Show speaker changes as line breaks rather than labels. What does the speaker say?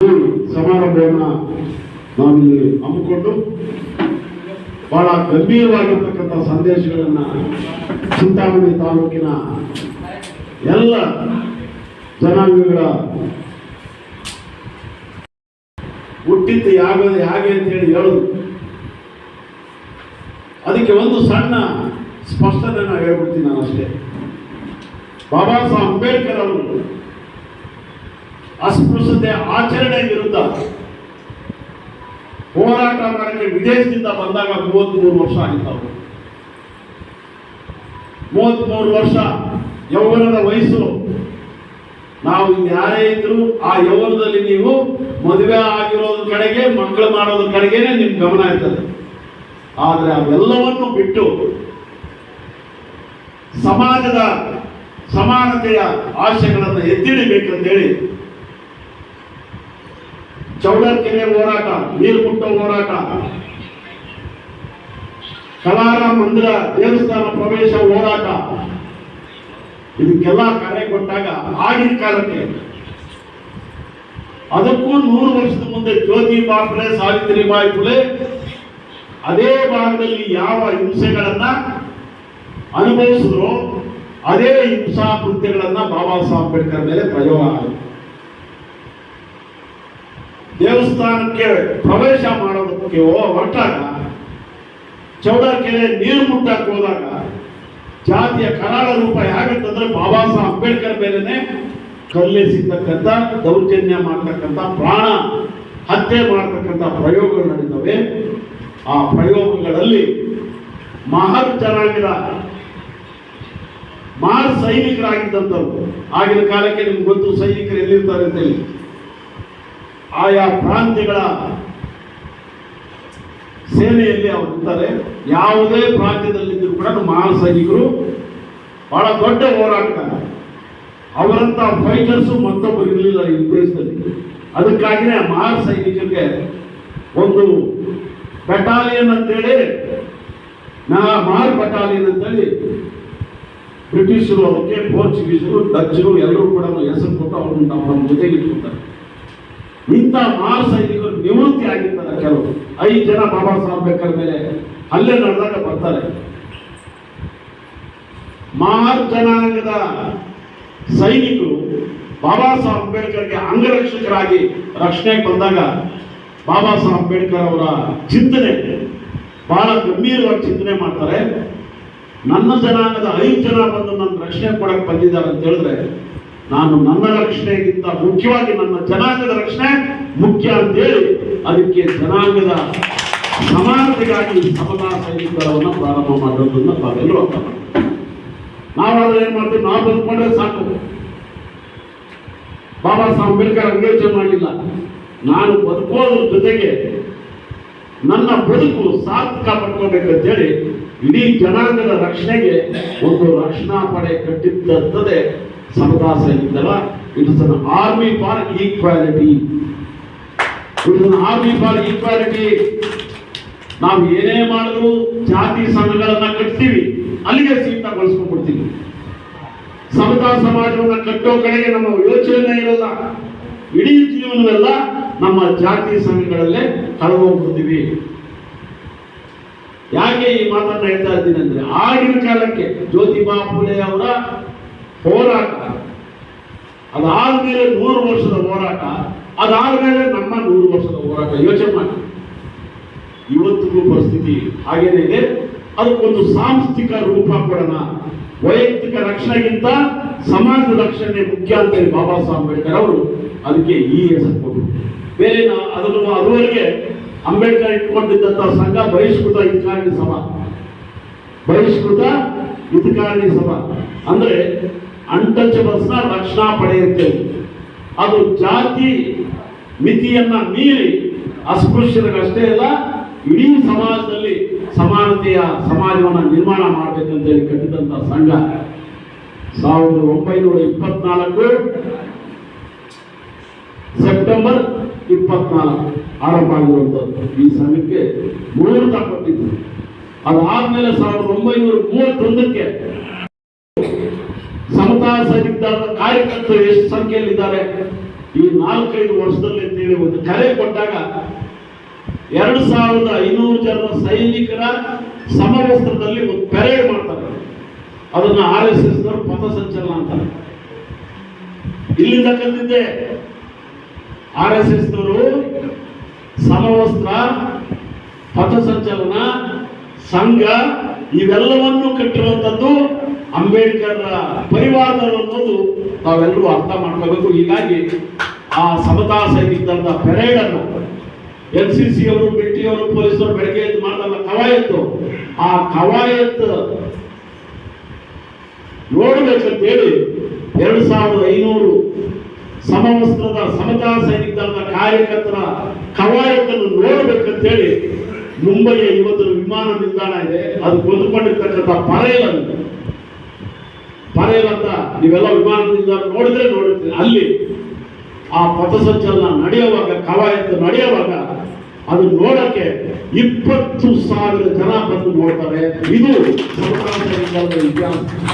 ಸಮಾರಂಭವನ್ನ ನಾವಿಲ್ಲಿ ಹಮ್ಮಿಕೊಂಡು ಬಹಳ ಗಂಭೀರವಾಗಿರ್ತಕ್ಕಂಥ ಸಂದೇಶಗಳನ್ನು ಚಿಂತಾಮಣಿ ತಾಲೂಕಿನ ಎಲ್ಲ ಜನಾಂಗಗಳ ಹುಟ್ಟಿದ್ದು ಯಾಗದ ಹೇಗೆ ಅಂತ ಹೇಳಿ ಹೇಳುದು ಅದಕ್ಕೆ ಒಂದು ಸಣ್ಣ ಸ್ಪಷ್ಟನೆ ನಾನು ಹೇಳ್ಬಿಡ್ತೀನಿ ನಾನು ಅಷ್ಟೇ ಬಾಬಾ ಸಾಹೇಬ್ ಅಂಬೇಡ್ಕರ್ ಅವರು ಅಸ್ಪೃಶ್ಯತೆ ಆಚರಣೆ ವಿರುದ್ಧ ಹೋರಾಟ ಮಾಡಕ್ಕೆ ವಿದೇಶದಿಂದ ಬಂದಾಗ ಮೂವತ್ಮೂರು ವರ್ಷ ಆಗಿತ್ತು ಮೂವತ್ಮೂರು ವರ್ಷ ಯೌವನದ ವಯಸ್ಸು. ನಾವು ಯಾರೇ ಇದ್ರು ಆ ಯೌವನದಲ್ಲಿ ನೀವು ಮದುವೆ ಆಗಿರೋದ್ರ ಕಡೆಗೆ, ಮಕ್ಕಳು ಮಾಡೋದ್ರ ಕಡೆಗೇನೆ ನಿಮ್ ಗಮನ ಇರ್ತದೆ. ಆದ್ರೆ ಅವೆಲ್ಲವನ್ನು ಬಿಟ್ಟು ಸಮಾಜದ ಸಮಾನತೆಯ ಆಶಯಗಳನ್ನು ಎತ್ತಿಡಿಬೇಕಂತೇಳಿ ಚೌಡರ್ಕೆರೆ ಹೋರಾಟ, ನೀರು ಮುಟ್ಟೋ ಹೋರಾಟ. ಕಲಾರ ಮಂದಿರ ದೇವಸ್ಥಾನ ಪ್ರವೇಶ ಹೋರಾಟ. ಇದಕ್ಕೆಲ್ಲ ಕರೆ ಕೊಟ್ಟಾಗ ಆಗಿನ ಕಾಲಕ್ಕೆ ಅದಕ್ಕೂ ನೂರು ವರ್ಷದ ಮುಂದೆ ಜ್ಯೋತಿ ಬಾಪುಲೆ ಸಾವಿತ್ರಿಬಾಯಿ ಪುಲೆ ಅದೇ ಭಾಗದಲ್ಲಿ ಯಾವ ಹಿಂಸೆಗಳನ್ನ ಅನುಭವಿಸಿದ್ರು ಅದೇ ಹಿಂಸಾ ಕೃತ್ಯಗಳನ್ನ ಬಾಬಾ ಸಾಹೇಬ್ ಅಂಬೇಡ್ಕರ್ ಮೇಲೆ ಪ್ರಯೋಗ ಆಗುತ್ತೆ ದೇವಸ್ಥಾನಕ್ಕೆ ಪ್ರವೇಶ ಮಾಡೋದಕ್ಕೆ ಹೊರಟಾಗ, ಚೌಡಕೆರೆ ನೀರು ಮುಟ್ಟಕ್ಕೆ ಹೋದಾಗ, ಜಾತಿಯ ಕರಾಳ ರೂಪ ಹೇಗಂತಂದ್ರೆ ಬಾಬಾ ಸಾಹೇಬ್ ಅಂಬೇಡ್ಕರ್ ಮೇಲೆನೆ ಕಲ್ಲೆಸಿರ್ತಕ್ಕಂಥ ದೌರ್ಜನ್ಯ ಮಾಡ್ತಕ್ಕಂಥ ಪ್ರಾಣ ಹತ್ಯೆ ಮಾಡ್ತಕ್ಕಂಥ ಪ್ರಯೋಗಗಳು ನಡೀತವೆ ಆ ಪ್ರಯೋಗಗಳಲ್ಲಿ ಮಹರ್ ಜನಾಂಗದ ಮಾರ್ ಸೈನಿಕರಾಗಿದ್ದಂಥವ್ರು. ಆಗಿನ ಕಾಲಕ್ಕೆ ನಿಮ್ಗೆ ಗೊತ್ತು ಸೈನಿಕರು ಎಲ್ಲಿರ್ತಾರೆ ಅಂತ ಹೇಳಿ ಆಯಾ ಪ್ರಾಂತ್ಯಗಳ ಸೇನೆಯಲ್ಲಿ ಅವರು ಇರ್ತಾರೆ. ಯಾವುದೇ ಪ್ರಾಂತ್ಯದಲ್ಲಿದ್ದರೂ ಕೂಡ ಮಹಾನ್ ಸೈನಿಕರು ಬಹಳ ದೊಡ್ಡ ಹೋರಾಟಗಾರ. ಅವರಂಥ ಫೈಟರ್ಸು ಮತ್ತೊಬ್ಬರು ಇರಲಿಲ್ಲ ಈ ದೇಶದಲ್ಲಿ. ಅದಕ್ಕಾಗಿನೇ ಮಹಾನ್ ಸೈನಿಕರಿಗೆ ಒಂದು ಬೆಟಾಲಿಯನ್ ಅಂತೇಳಿ ನಾ ಮಾರ್ ಬಟಾಲಿಯನ್ ಅಂತೇಳಿ ಬ್ರಿಟಿಷರು, ಅದಕ್ಕೆ ಪೋರ್ಚುಗೀಸರು ಡಚ್ಚರು ಎಲ್ಲರೂ ಕೂಡ ಹೆಸರು ಕೊಟ್ಟು ಅವ್ರನ್ನ ನಮ್ಮ ಜೊತೆಗೆ ಇಟ್ಕೊತಾರೆ ಇಂಥ ಮಾರ್ ಸೈನಿಕರು ನಿವೃತ್ತಿ ಆಗಿರ್ತಾರೆ ಕೆಲವರು ಐದು ಜನ ಬಾಬಾ ಸಾಹೇಬ್ ಅಂಬೇಡ್ಕರ್ ಮೇಲೆ ಹಲ್ಲೆ ನಡೆದಾಗ ಬರ್ತಾರೆ. ಮಾರ್ ಜನಾಂಗದ ಸೈನಿಕರು ಬಾಬಾ ಸಾಹೇಬ್ ಅಂಬೇಡ್ಕರ್ಗೆ ಅಂಗರಕ್ಷಕರಾಗಿ ರಕ್ಷಣೆಗೆ ಬಂದಾಗ ಬಾಬಾ ಸಾಹೇಬ್ ಅಂಬೇಡ್ಕರ್ ಅವರ ಚಿಂತನೆ, ಬಹಳ ಗಂಭೀರವಾಗಿ ಚಿಂತನೆ ಮಾಡ್ತಾರೆ. ನನ್ನ ಜನಾಂಗದ ಐದು ಜನ ಬಂದು ನನ್ನ ರಕ್ಷಣೆ ಕೊಡಕ್ಕೆ ಬಂದಿದ್ದಾರೆ ಅಂತ ಹೇಳಿದ್ರೆ ನಾನು ನನ್ನ ರಕ್ಷಣೆಗಿಂತ ಮುಖ್ಯವಾಗಿ ನನ್ನ ಜನಾಂಗದ ರಕ್ಷಣೆ ಮುಖ್ಯ ಅಂತೇಳಿ ಅದಕ್ಕೆ ಜನಾಂಗದ ಸಮಾನತೆಗಾಗಿ ಸಮತಾ ಸೈನಿಕರವನ್ನು ಪ್ರಾರಂಭ ಮಾಡೋದನ್ನ ತಾವೆಲ್ಲರೂ ಅರ್ಥ ಮಾಡ್ತೀವಿ ನಾವಾದ್ರೆ ಏನ್ ಮಾಡ್ತೀವಿ? ನಾವು ಬದುಕೊಂಡ್ರೆ ಸಾಕು. ಬಾಬಾ ಸಾಹೇಬ್ ಅಂಬೇಡ್ಕರ್ ಅಂಗೇಚನೆ ಮಾಡಲಿಲ್ಲ. ನಾನು ಬದುಕೋದ್ರ ಜೊತೆಗೆ ನನ್ನ ಬದುಕು ಸಾರ್ಥಕ ಪಡ್ಕೋಬೇಕಂತೇಳಿ ಇಡೀ ಜನಾಂಗದ ರಕ್ಷಣೆಗೆ ಒಂದು ರಕ್ಷಣಾ ಪಡೆ ಕಟ್ಟಿದ್ದಂಥದ್ದೇ ಸಮತಾ ಸೈನಿಕರ it is an army for equality it is army for equality ನಾವು ಏನೇ ಮಾಡಿದ್ರು ಜಾತಿ ಸಂಘಗಳನ್ನ ಕಟ್ತೀವಿ, ಅಲ್ಲಿಗೆ ಸೀಮಿತಗೊಳಿಸ್ಕೊಂಡ್ಬಿಡ್ತೀವಿ ಸಮತಾ ಸಮಾಜವನ್ನು ಕಟ್ಟೋ ಕಡೆಗೆ ನಮ್ಮ ಯೋಚನೆ ಇರಲ್ಲ. ಇಡೀ ಜೀವನವೆಲ್ಲ ನಮ್ಮ ಜಾತಿ ಸಂಘಗಳಲ್ಲೇ ಕಳೆದೋಗ್ಬಿಡ್ತೀವಿ ಯಾಕೆ ಈ ಮಾತನ್ನ ಹೇಳ್ತಾ ಇದ್ದೀನಿ ಅಂದ್ರೆ, ಆಗಿನ ಕಾಲಕ್ಕೆ ಜ್ಯೋತಿಬಾ ಫುಲೆ ಅವರ ಹೋರಾಟ ಅದಾದ್ಮೇಲೆ ನೂರು ವರ್ಷದ ಹೋರಾಟ, ಅದಾದ್ಮೇಲೆ ನಮ್ಮ ನೂರು ವರ್ಷದ ಹೋರಾಟ. ಯೋಚನೆ ಮಾಡಿ. ಇವತ್ತಿಗೂ ಪರಿಸ್ಥಿತಿ ಹಾಗೇನೇ ಇದೆ. ಅದಕ್ಕೊಂದು ಸಾಂಸ್ಥಿಕ ರೂಪ ಕೊಡೋಣ. ವೈಯಕ್ತಿಕ ರಕ್ಷಣೆಗಿಂತ ಸಮಾಜ ರಕ್ಷಣೆ ಮುಖ್ಯ ಅಂತೇಳಿ ಬಾಬಾ ಸಾಹೇಬ್ ಅಂಬೇಡ್ಕರ್ ಅವರು ಅದಕ್ಕೆ ಈ ಹೆಸರು ಕೊಟ್ಟರು. ಬೇರೆ ಅದನ್ನು ಅದುವರೆಗೆ ಅಂಬೇಡ್ಕರ್ ಇಟ್ಕೊಂಡಿದ್ದಂಥ ಸಂಘ ಬಹಿಷ್ಕೃತ ಹಿತಕಾರಣಿ ಸಭಾ. ಬಹಿಷ್ಕೃತ ಹಿತಕಾರಣಿ ಸಭಾ. ಅಂದ್ರೆ ಅನ್ಟಚಬಲ್ಸ್ನ ರಕ್ಷಣಾ ಪಡೆ ಅಂತೇಳಿ ಅದು ಜಾತಿ, ಮಿತಿಯನ್ನ ಮೀರಿ ಅಸ್ಪೃಶ್ಯರಿಗಷ್ಟೇ ಅಲ್ಲ, ಇಡೀ ಸಮಾಜದಲ್ಲಿ ಸಮಾನತೆಯ ಸಮಾಜವನ್ನು ನಿರ್ಮಾಣ ಮಾಡಬೇಕಂತೇಳಿ ಕಟ್ಟಿದಂತ ಸಂಘ. ಸಾವಿರದ ಒಂಬೈನೂರ ಇಪ್ಪತ್ನಾಲ್ಕು ಸೆಪ್ಟೆಂಬರ್ ಇಪ್ಪತ್ನಾಲ್ಕು ಆರಂಭ ಆಗಿರುವಂಥದ್ದು ಈ ಸಂಘಕ್ಕೆ ಮುಹೂರ್ತ ಕೊಟ್ಟಿದ್ದರು ಅದಾದ್ಮೇಲೆ ಸಾವಿರದ ಒಂಬೈನೂರ ಮೂವತ್ತೊಂದಕ್ಕೆ ಕಾರ್ಯಕರ್ತರು ಎಷ್ಟು ಸಂಖ್ಯೆಯಲ್ಲಿದ್ದಾರೆ? ಈ ನಾಲ್ಕೈದು ವರ್ಷದಲ್ಲಿ ಅಂತ ಅಂತೇಳಿ ಒಂದು ಕರೆ ಕೊಟ್ಟಾಗ ಎರಡು ಸಾವಿರದ ಐನೂರು ಜನರ ಸೈನಿಕರ ಸಮವಸ್ತ್ರದಲ್ಲಿ ಒಂದು ಪೆರೇಡ್ ಮಾಡ್ತಾರೆ. ಅದನ್ನ ಆರ್ ಎಸ್ ಎಸ್ ಪಥಸಂಚಲನ ಅಂತಾರೆ. ಇಲ್ಲಿಂದ ಕಲಿತಿದ್ದೆ ಆರ್ ಎಸ್ ಎಸ್ ನವರು ಸಮವಸ್ತ್ರ, ಪಥಸಂಚಲನ, ಸಂಘ ಇವೆಲ್ಲವನ್ನು ಕಟ್ಟಿರುವಂಥದ್ದು ಅಂಬೇಡ್ಕರ್ ಪರಿವಾರದವರು ಅನ್ನೋದು ನಾವೆಲ್ಲರೂ ಅರ್ಥ ಮಾಡ್ಕೋಬೇಕು. ಹೀಗಾಗಿ ಆ ಸಮತಾ ಸೈನಿಕರ ಪೆರೇಡ್ ಅನ್ನು ಎನ್ ಸಿ ಸಿ ಅವರು ಮಿಲಿಟರಿ ಅವರು ಪೊಲೀಸರು ಬೆಳಗ್ಗೆ ಎದ್ದು ಮಾಡ್ತಾರಲ್ಲ ಕವಾಯತ್ತು. ಆ ಕವಾಯತ್ ನೋಡ್ಬೇಕಂತೇಳಿ ಎರಡು ಸಾವಿರದ ಐನೂರು ಸಮವಸ್ತ್ರದ ಸಮತಾ ಸೈನಿಕರ ಕಾರ್ಯಕರ್ತರ ಕವಾಯತನ್ನು ನೋಡ್ಬೇಕಂತೇಳಿ ಮುಂಬೈಯ ಇವತ್ತು ವಿಮಾನ ನಿಲ್ದಾಣ ಇದೆ. ಅದು ಕೊಂದುಕೊಂಡಿರ್ತಕ್ಕಂಥ ಪರೇಲ್ ಅಂತ ನೀವೆಲ್ಲ ವಿಮಾನದಿಂದ ನೋಡಿದ್ರೆ ನೋಡಿರ್ತೀರಿ. ಅಲ್ಲಿ ಆ ಪಥಸಂಚಲನ ನಡೆಯುವಾಗ, ಕವಾಯತ್ತು ನಡೆಯುವಾಗ ಅದು ನೋಡಕ್ಕೆ ಇಪ್ಪತ್ತು ಸಾವಿರ ಜನ ಬಂದು ನೋಡ್ತಾರೆ. ಇದು ಇತಿಹಾಸ.